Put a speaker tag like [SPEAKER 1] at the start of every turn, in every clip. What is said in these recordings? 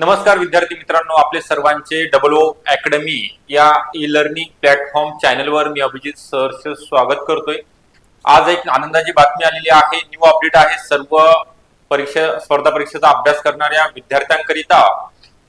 [SPEAKER 1] नमस्कार विद्यार्थी मित्रांनो आपले सर्वांचे डबल ओ अकॅडमी या ई लर्निंग प्लॅटफॉर्म चॅनलवर मी अभिजित सहर्ष स्वागत करतोय. आज एक आनंदाची बातमी आलेली आहे न्यू अपडेट आहे. सर्व परीक्षा स्पर्धा परीक्षेचा अभ्यास करणाऱ्या विद्यार्थ्यांकरिता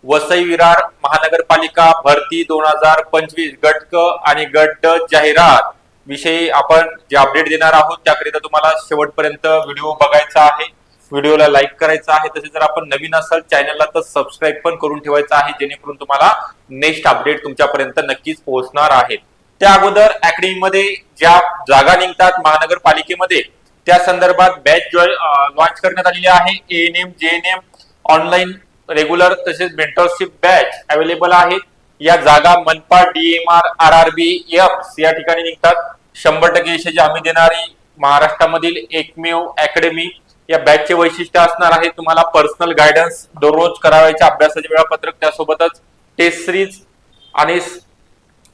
[SPEAKER 1] वसई विरार महानगरपालिका भरती दोन हजार पंचवीस गट क आणि गट जाहिरात विषयी आपण जे अपडेट देणार आहोत त्याकरिता तुम्हाला शेवटपर्यंत व्हिडिओ बघायचा आहे. व्हिडिओला लाईक करायचा आहे तसेच जर आपण नवीन असाल चॅनलला तर सबस्क्राईब पण करून ठेवायचं आहे जेणेकरून तुम्हाला नेक्स्ट अपडेट तुमच्यापर्यंत नक्कीच पोहोचणार आहेत त्या अगोदर अकॅडमीमध्ये ज्या जागा निघतात महानगरपालिकेमध्ये त्या संदर्भात बॅच लॉन्च करण्यात आलेली आहे. N M J N M online regular तसेच मेंटरशिप बॅच अवेलेबल आहेत. या जागा मनपा DMR R R B F या ठिकाणी निघतात. शंभर टक्के यशाची हमी देणारी महाराष्ट्रामधील एकमेव अकॅडमी या बॅचचे वैशिष्ट्य असणार आहे तुम्हाला पर्सनल गायडन्स दररोज करावायचे अभ्यासाचे वेळापत्रक त्यासोबतच टेस्ट सिरीज आणि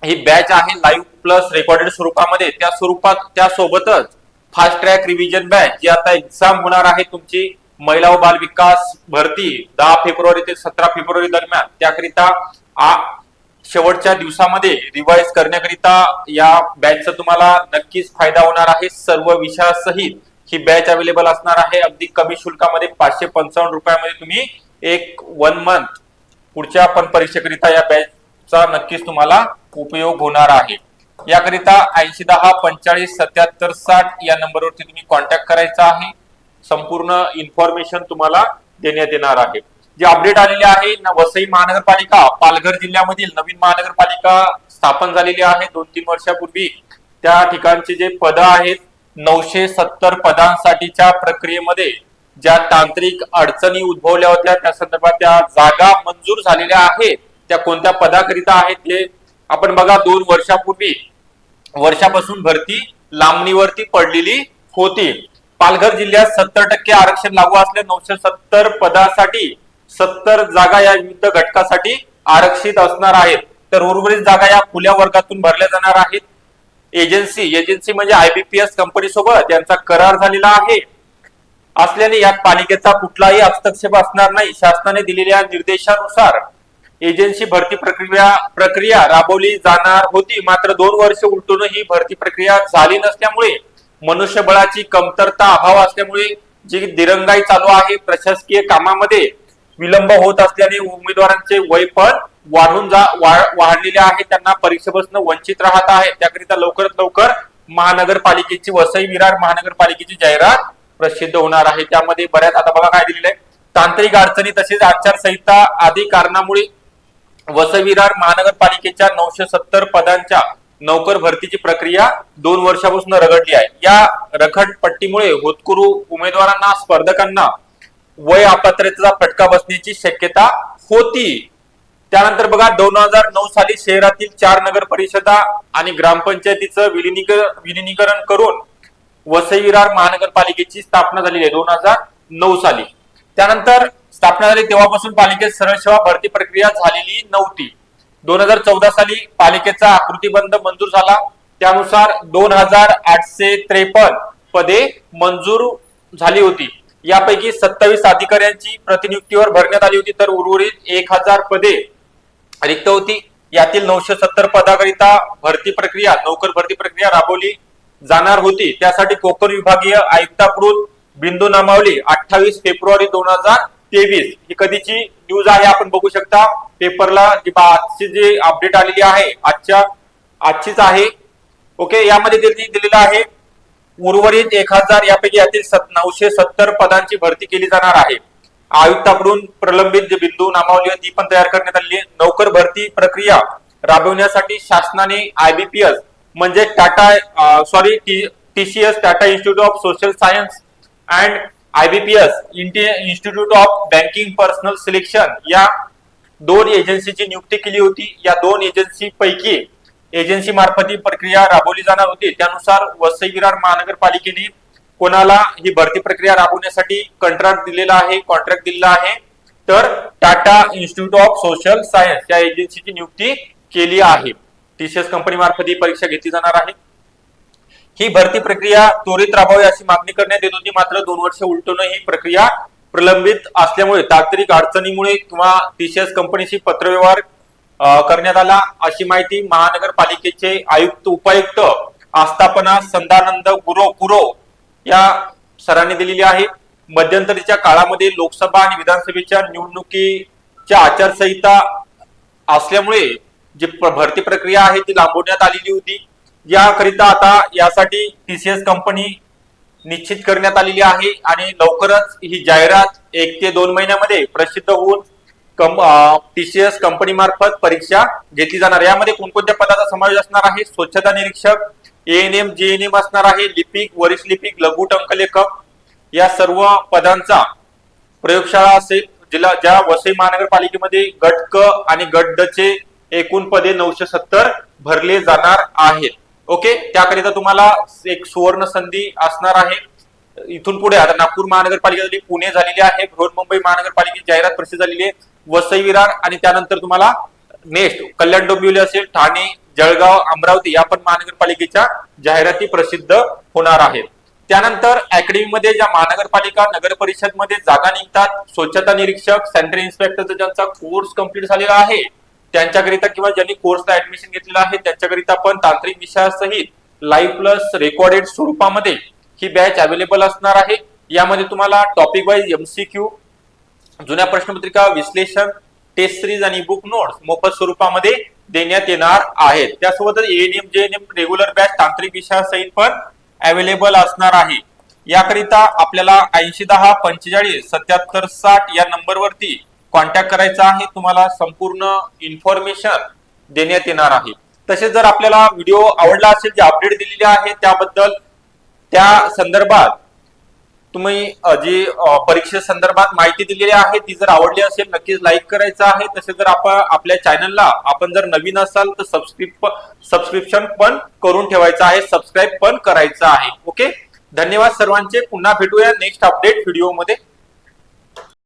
[SPEAKER 1] ही बॅच आहे लाईव्ह प्लस रेकॉर्डेड स्वरूपामध्ये. त्या स्वरूपात त्यासोबतच फास्ट ट्रॅक रिव्हिजन बॅच जी आता एक्झाम होणार आहे तुमची महिला व बाल विकास भरती दहा फेब्रुवारी ते सतरा फेब्रुवारी दरम्यान. त्याकरिता शेवटच्या दिवसामध्ये रिवाइज करण्याकरिता या बॅचचा तुम्हाला नक्कीच फायदा होणार आहे. सर्व विषयासहित ही बॅच अवेलेबल असणार आहे. अगदी कमी शुल्कामध्ये पाचशे पंचावन्न रुपयामध्ये तुम्ही एक वन मंथ पुढच्या पण परीक्षेकरिता या बॅचचा नक्कीच तुम्हाला उपयोग होणार आहे. याकरिता ऐंशी दहा पंचाळीस सत्याहत्तर साठ या नंबरवरती तुम्ही कॉन्टॅक्ट करायचा आहे. संपूर्ण इन्फॉर्मेशन तुम्हाला देण्यात येणार आहे. जे अपडेट आलेले आहे वसई महानगरपालिका पालघर जिल्ह्यामधील नवीन महानगरपालिका स्थापन झालेली आहे. दोन तीन वर्षापूर्वी त्या ठिकाणचे जे पद आहेत नऊशे सत्तर पदांसाठीच्या प्रक्रियेमध्ये ज्या तांत्रिक अडचणी उद्भवल्या होत्या त्या संदर्भात त्या जागा मंजूर झालेल्या आहेत. त्या कोणत्या पदाकरिता आहेत ते आपण बघा दोन वर्षापूर्वी वर्षापासून भरती लांबणीवरती पडलेली होती. पालघर जिल्ह्यात सत्तर टक्के आरक्षण लागू असले नऊशे सत्तर पदासाठी सत्तर जागा या विविध घटकासाठी आरक्षित असणार आहेत. तर उर्वरित जागा या खुल्या वर्गातून भरल्या जाणार आहेत. एजन्सी एजन्सी म्हणजे आयबीपीएस कंपनी सोबत यांचा करार झालेला आहे. असल्याने यात पालिकेचा कुठलाही हस्तक्षेप असणार नाही. शासनाने दिलेल्या निर्देशानुसार एजन्सी भरती प्रक्रिया प्रक्रिया राबवली जाणार होती. मात्र दोन वर्ष उलटून ही भरती प्रक्रिया झाली नसल्यामुळे मनुष्यबळाची कमतरता अभाव असल्यामुळे जी दिरंगाई चालू आहे प्रशासकीय कामामध्ये विलंब होत असल्याने उमेदवारांचे वय पण वाढून जा वाढलेल्या वाढलेले आहे त्यांना परीक्षेपासून वंचित राहत आहे. त्याकरिता लवकरात लवकर महानगरपालिकेची वसई विरार महानगरपालिकेची जाहिरात प्रसिद्ध होणार आहे. त्यामध्ये बऱ्याच आता बघा काय दिलेलं आहे. तांत्रिक अडचणी तसेच आचारसंहिता आदी कारणामुळे वसई विरार महानगरपालिकेच्या नऊशे सत्तर पदांच्या नोकर भरतीची प्रक्रिया दोन वर्षापासून रगडली आहे. या रखडपट्टीमुळे होतकुरू उमेदवारांना स्पर्धकांना वय अपात्रतेचा फटका बसण्याची शक्यता होती. त्यानंतर बघा दोन हजार नऊ साली शहरातील चार नगर परिषदा आणि ग्रामपंचायतीचं विलिनीकरण विलिनीकरण करून वसई विरार महानगरपालिकेची स्थापना झालेली आहे दोन हजार नऊ साली. त्यानंतर स्थापना झाली तेव्हापासून पालिकेत सरळ सेवा भरती प्रक्रिया झालेली नव्हती. दोन हजार चौदा साली पालिकेचा आकृतीबंध मंजूर झाला. त्यानुसार दोन हजार आठशे त्रेपन्न पदे मंजूर झाली होती. यापैकी सत्तावीस अधिकाऱ्यांची प्रतिनियुक्तीवर भरण्यात आली होती तर उर्वरित एक हजार पदे रिक्त होती. यातील नऊशे सत्तर पदाकरिता भरती प्रक्रिया नोकर भरती प्रक्रिया राबवली जाणार होती. त्यासाठी कोकण विभागीय आयुक्ताकडून बिंदू नामावली. अठ्ठावीस फेब्रुवारी दोन हजार तेवीस. ही कधीची न्यूज आहे आपण बघू शकता. पेपरला आजची जी अपडेट आलेली आहे आजच्या आजचीच आहे. ओके यामध्ये त्यांनी दिलेलं आहे. उर्वरित एक हजार यापैकी यातील नऊशे सत्तर पदांची भरती केली जाणार आहे. आयुक्ताकडून प्रलंबित जे बिंदू नामावली ती पण तयार करण्यात आलेली नोकर भरती प्रक्रिया राबवण्यासाठी शासनाने आयबीपीएस म्हणजे Tata sorry TCS Tata Institute of Social Science and IBPS Institute of Banking Personnel Selection या दोन एजन्सीची नियुक्ती केली होती. या दोन एजन्सी पैकी एजन्सी मार्फत ही प्रक्रिया राबवली जाणार होती. त्यानुसार वसई विरार महानगरपालिकेने कोणाला ही भरती प्रक्रिया राबवण्यासाठी कंत्राट दिलेला आहे कॉन्ट्रॅक्ट दिलेला आहे तर Tata Institute of Social Science या एजन्सीची नियुक्ती केली आहे. टीसीएस कंपनी मार्फत ही परीक्षा घेतली जाणार आहे. ही भरती प्रक्रिया त्वरित राबवावी अशी मागणी करण्यात येत होती मात्र दोन वर्ष उलटून ही प्रक्रिया प्रलंबित असल्यामुळे तांत्रिक अडचणीमुळे किंवा टीसीएस कंपनीशी पत्रव्यवहार करण्यात आला. अशी माहिती महानगरपालिकेचे आयुक्त उपायुक्त आस्थापना संदानंद गुरो कुरो या सरांनी दिलेली आहे. मध्यंतरीच्या काळामध्ये लोकसभा आणि विधानसभेच्या निवडणुकीच्या आचारसंहिता असल्यामुळे जी भरती प्रक्रिया आहे ती लांबवण्यात आलेली होती. याकरिता आता यासाठी टीसीएस कंपनी निश्चित करण्यात आलेली आहे आणि लवकरच ही जाहिरात एक ते दोन महिन्यामध्ये प्रसिद्ध होऊन टीसीएस कंपनी मार्फत परीक्षा घेतली जाणार. यामध्ये कोणकोणत्या पदाचा समावेश असणार आहे? स्वच्छता निरीक्षक एएनएम जेएनएम असणार आहे. लिपिक वरिष्ठ लिपिक लघु टंकलेखक या सर्व पदांचा प्रयोगशाळा असेल जिल्हा ज्या वसई महानगरपालिकेमध्ये गट क आणि गट ड चे एकूण पदे नऊशे सत्तर भरले जाणार आहेत. ओके? त्याकरिता तुम्हाला एक सुवर्ण संधी असणार आहे. इथून पुढे आता नागपूर महानगरपालिकेसाठी पुणे झालेली आहे. बृहन्मुंबई महानगरपालिकेची जाहिरात प्रसिद्ध झालेली आहे. वसई विरार आणि त्यानंतर तुम्हाला नेक्स्ट कल्याण डोंबिवली असेल ठाणे जळगाव अमरावती या पण महानगरपालिकेच्या जाहिराती प्रसिद्ध होणार आहेत. त्यानंतर अकॅडमीमध्ये ज्या महानगरपालिका नगर परिषदमध्ये जागा निघतात स्वच्छता निरीक्षक सेंट्रल इन्स्पेक्टरचा ज्यांचा कोर्स कंप्लीट झालेला आहे त्यांच्याकरिता किंवा ज्यांनी कोर्सला ऍडमिशन घेतलेलं आहे त्यांच्याकरिता पण तांत्रिक विषयासहित लाईव्ह प्लस रेकॉर्डेड स्वरूपामध्ये ही बॅच अवेलेबल असणार आहे. यामध्ये तुम्हाला टॉपिक वाईज एमसीक्यू जुन्या प्रश्नपत्रिका विश्लेषण टेस्ट सिरीज आणि बुक नोट्स मोफत स्वरूपामध्ये देण्यात येणार आहेत. त्यासोबतच एएनएम जेएनएम रेग्युलर बॅच तांत्रिक विषयासहित पण अवेलेबल असणार आहे. याकरिता आपल्याला ऐंशी दहा पंचेचाळीस सत्याहत्तर साठ या नंबरवरती कॉन्टॅक्ट करायचा आहे. तुम्हाला संपूर्ण इन्फॉर्मेशन देण्यात येणार आहे. तसेच जर आपल्याला व्हिडिओ आवडला असेल जे अपडेट दिलेले आहे त्याबद्दल त्या संदर्भात तुम्ही जी परीक्षे संदर्भात माहिती दिलेली आहे ती जर आवडली असेल नक्कीच लाईक करायचं आहे. तसे जर आपण आपल्या चॅनलला आपण जर नवीन असाल तर सबस्क्रिप सबस्क्रिप्शन पण करून ठेवायचं आहे सबस्क्राईब पण करायचं आहे. ओके धन्यवाद सर्वांचे. पुन्हा भेटूया नेक्स्ट अपडेट व्हिडिओमध्ये.